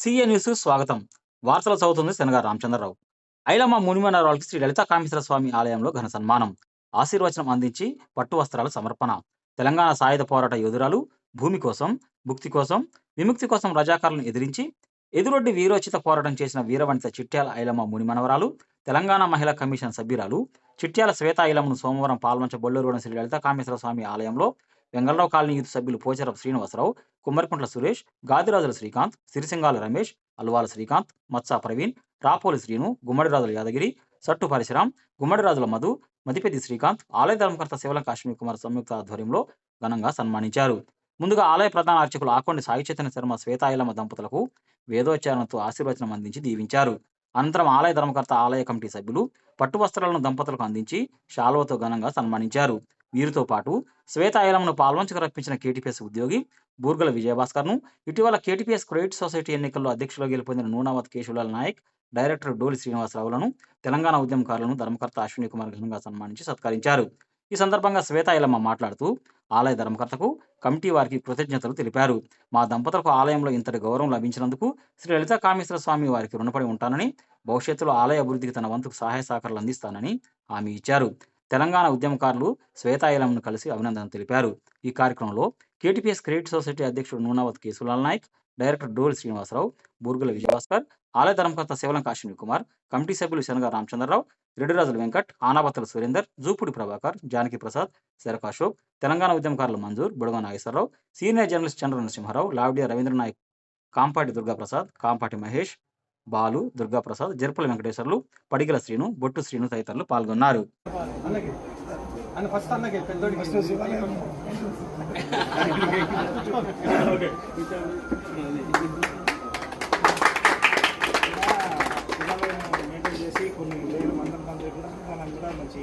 CA news స్వాగతం. వార్తలు చదువుతుంది శనగ రామచంద్రరావు. ఐలమ్మ మునిమనరావులకి శ్రీ లలిత కామేశ్వర స్వామి ఆలయంలో ఘన సన్మానం. ఆశీర్వచనం అందించి పట్టు వస్త్రాల సమర్పణ. తెలంగాణ సాయుధ పోరాట యోధురాలు భూమి కోసం భుక్తి కోసం విముక్తి కోసం రజాకారులను ఎదిరించి ఎదురొడ్డి వీరోచిత పోరాటం చేసిన వీరవనిత చిట్యాల ఐలమ్మ మునిమనవరాలు తెలంగాణ మహిళా కమిషన్ సభ్యురాలు చిట్యాల శ్వేత ఐలమ్మను సోమవారం పాల్వంచ బొల్లూరులోని శ్రీ లలిత కామేశ్వర స్వామి ఆలయంలో వెంగళరావు కాలనీ యూత్ సభ్యులు పోచారం శ్రీనివాసరావు కుమ్మరికుంట్ల సురేష్ గాదిరాజుల శ్రీకాంత్ సిరిసింగాల రమేష్ అల్వాల శ్రీకాంత్ మత్సా ప్రవీణ్ రాపోలి శ్రీను గుమ్మడిరాజుల యాదగిరి సట్టు పరశురాం గుమ్మడిరాజుల మధు మదిపెద్ది శ్రీకాంత్ ఆలయ ధర్మకర్త శివలం కాశ్మీర్ కుమార్ సంయుక్త ఆధ్వర్యంలో ఘనంగా సన్మానించారు. ముందుగా ఆలయ ప్రధాన అర్చకులు ఆకొండి సాయి చైతన్య శర్మ శ్వేతాయిలమ్మ దంపతులకు వేదోచ్చారణతో ఆశీర్వచనం అందించి దీవించారు. అనంతరం ఆలయ ధర్మకర్త ఆలయ కమిటీ సభ్యులు పట్టు వస్త్రాలను దంపతులకు అందించి షాల్వతో ఘనంగా సన్మానించారు. వీరితో పాటు శ్వేతాయిలమ్మను పాల్వంచకు రప్పించిన కేటీపీఎస్ ఉద్యోగి బూర్గల విజయభాస్కర్ను ఇటీవల కేటీపీఎస్ క్రెడిట్ సొసైటీ ఎన్నికల్లో అధ్యక్షులుగా గెలుపొందిన నూనావత్ కేశులాల్ నాయక్ డైరెక్టర్ డోలి శ్రీనివాసరావులను తెలంగాణ ఉద్యమకారులను ధర్మకర్త అశ్విని కుమార్ ఘనంగా సన్మానించి సత్కరించారు. ఈ సందర్భంగా శ్వేతాయలమ్మ మాట్లాడుతూ ఆలయ ధర్మకర్తకు కమిటీ వారికి కృతజ్ఞతలు తెలిపారు. మా దంపతులకు ఆలయంలో ఇంతటి గౌరవం లభించినందుకు శ్రీ లలిత కామేశ్వర స్వామి వారికి రుణపడి ఉంటానని భవిష్యత్తులో ఆలయ అభివృద్ధికి తన వంతుకు సహాయ సహకారాలు అందిస్తానని హామీ ఇచ్చారు. తెలంగాణ ఉద్యమకారులు శ్వేతాయిలంను కలిసి అభినందనలు తెలిపారు. ఈ కార్యక్రమంలో కేటీపీఎస్ క్రెడిట్ సొసైటీ అధ్యక్షుడు నూనావత్ కేసులాల్ నాయక్ డైరెక్టర్ డోల్ శ్రీనివాసరావు బూర్గుల విజయభాస్కర్ ఆలయ ధర్మకర్త శివలం కాశ్మీర్ కుమార్ కమిటీ సభ్యులు శనగ రామచంద్రరావు రెడ్డిరాజుల వెంకట్ ఆనాబత్తల సురేందర్ జూపుడి ప్రభాకర్ జానకి ప్రసాద్ శరక్ అశోక్ తెలంగాణ ఉద్యమకారులు మంజూర్ బుడగ నాగేశ్వరరావు సీనియర్ జర్నలిస్ట్ చంద్ర నరసింహారావు లావిడియా రవీంద్ర నాయక్ కాంపాటి దుర్గాప్రసాద్ కాంపాటి మహేష్ బాలు దుర్గాప్రసాద్ జర్పల వెంకటేశ్వర్లు పడిగల శ్రీను బొట్టు శ్రీను తదితరులు పాల్గొన్నారు. మంచి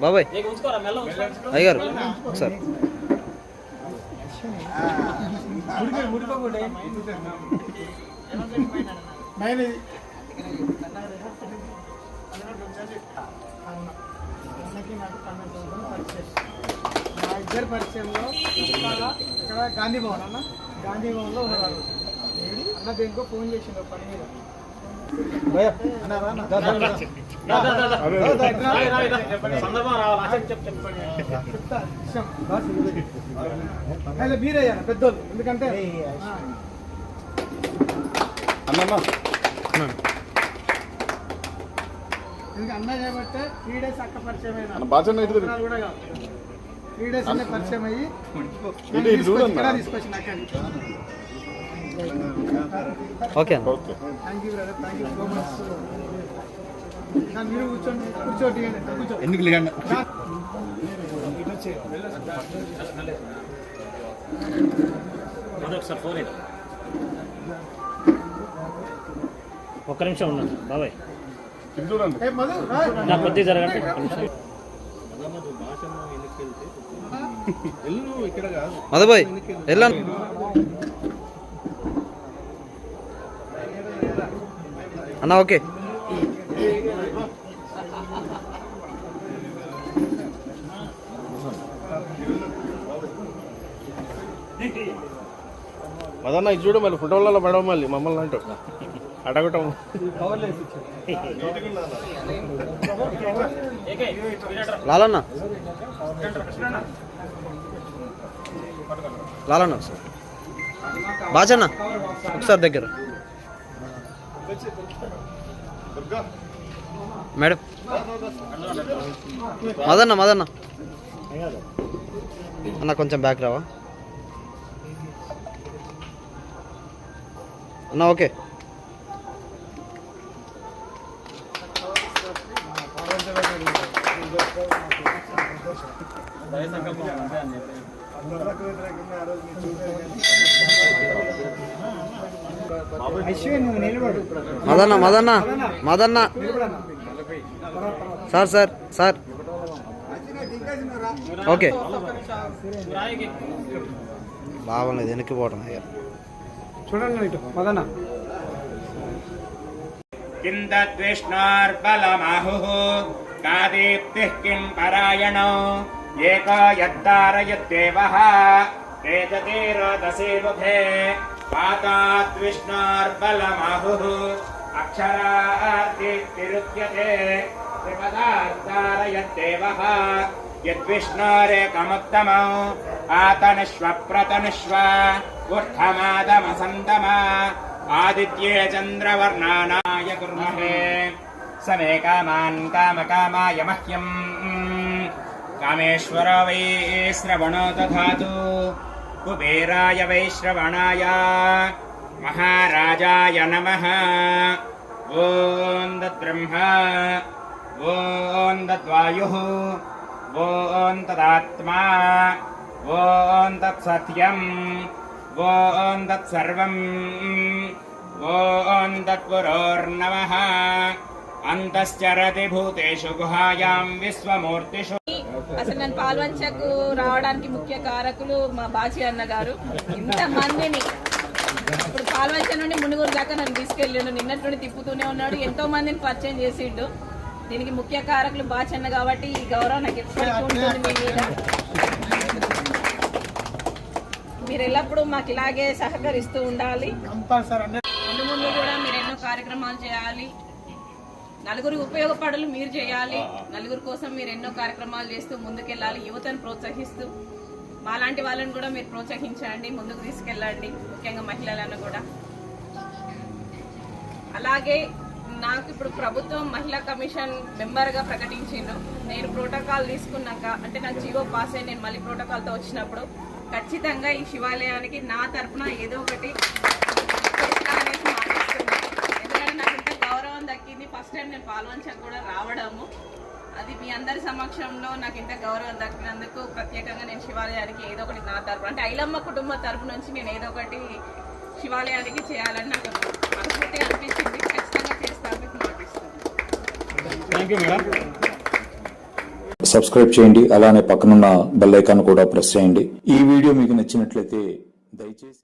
బాబాయ్ అయ్యారు సార్ మా ఇద్దరు పరిచయంలో ఇక్కడ గాంధీ భవన్ అన్న. గాంధీ భవన్లో ఉన్నవారు అన్న దేనికో ఫోన్ చేసిండు పని మీద. పెద్దోళ్ళు. ఎందుకంటే త్రీ డేస్ అక్క పరిచయం అయినా? కూడా కాదు. త్రీ డేస్ అనే పరిచయం అయ్యి తీసుకొచ్చి ఓకే ఎందుకు ఒక్క నిమిషం ఉన్నాను బాబాయ్. నా కొద్దిగా జరగండి. ఒక్క నిమిషం. మధుబాయ్ వెళ్ళాను. అన్న ఓకే. మదన్న ఇది చూడు మళ్ళీ ఫోటోలలో పడవ మళ్ళీ మమ్మల్ని అంటూ. అడగటం. లాలన్న. లాలన్న ఒకసారి. బాచన్న ఒకసారి దగ్గర. మేడం. మదన్న మదన్న. అన్న కొంచెం బ్యాక్ రావా? అన్న okay. Madanna Madanna Madanna. Sir sir sir. Okay. బాగుండదు వెనక్కి పోవటం చూడండి మదన్న. కింద ద్వేష్ణోర్బలమాహుః కిం పరాయణో ఏకో యద్దారయద్దేవః यद्दारयद्देवः तेजतेरोदसे मुखे पाताद्विष्णोर्बलमाहुः अक्षरार्थिरुच्यते त्रिपदार्दारयद्देवः यद्विष्णोरेकमुत्तमौ आतनुष्व प्रतनुष्व ऊर्ध्वमादमसन्तमा आदित्ये चन्द्रवर्णानाय कुर्महे समे कामान् कामकामाय मह्यम् कामेश्वर वै श्रवणो दधातु कुबेराय वै श्रवणाय महाराजाय नमः। ॐ ॐ तद्वायुः ॐ तदात्मा ॐ तत्सत्यम् ॐ तत्सर्वम् ॐ तत्पुरोर्नमः अन्तश्चरति भूतेषु गुहायां विश्वमूर्तिषु అసలు నన్ను పాల్వంచకు రావడానికి ముఖ్య కారకులు మా బాచి అన్న గారు. ఇంతమందిని ఇప్పుడు పాల్వంచ నుండి మునుగురు దాకా నన్ను తీసుకెళ్ళిండు. నిన్నటి నుండి తిప్పుతూనే ఉన్నాడు. ఎంతో మందిని పరిచయం చేసిండు. దీనికి ముఖ్య కారకులు బాచి అన్న కాబట్టి ఈ గౌరవం నాకు ఎప్పటికీ ఉంటుంది మీ మీద. మీరు ఎల్లప్పుడూ మాకు ఇలాగే సహకరిస్తూ ఉండాలి. ముందు ముందు కూడా మీరు ఎన్నో కార్యక్రమాలు చేయాలి. నలుగురికి ఉపయోగపడలు మీరు చేయాలి. నలుగురి కోసం మీరు ఎన్నో కార్యక్రమాలు చేస్తూ ముందుకెళ్ళాలి. యువతను ప్రోత్సహిస్తూ మాలాంటి వాళ్ళని కూడా మీరు ప్రోత్సహించండి ముందుకు తీసుకెళ్ళండి ముఖ్యంగా మహిళలను కూడా. అలాగే నాకు ఇప్పుడు ప్రభుత్వం మహిళా కమిషన్ మెంబర్గా ప్రకటించిండు. నేను ప్రోటోకాల్ తీసుకున్నాక అంటే నాకు జీవో పాస్ అయ్యి నేను మళ్ళీ ప్రోటోకాల్తో వచ్చినప్పుడు ఖచ్చితంగా ఈ శివాలయానికి నా తరపున ఏదో ఒకటి చేస్తా అనేసి మాటిస్తున్నాను. ఎందుకంటే నాకు ఇంత గౌరవం దక్కింది ఫస్ట్ టైం నేను పాల్వంచకు కూడా రావడము. అది మీ అందరి సమక్షంలో నాకు ఇంత గౌరవం దక్కినందుకు ప్రత్యేకంగా నేను శివాలయానికి ఏదో ఒకటి నా తరపు అంటే ఐలమ్మ కుటుంబ తరపు నుంచి నేను ఏదో ఒకటి శివాలయానికి చేయాలని నాకు మనస్ఫూర్తిగా అనిపించింది. ఖచ్చితంగా చేస్తాను మీకు మాటిస్తున్నాను సబ్స్క్రైబ్ చేయండి అలానే పక్కనున్న బెల్ ఐకాన్ కూడా ప్రెస్ చేయండి. ఈ వీడియో మీకు నచ్చినట్లయితే దయచేసి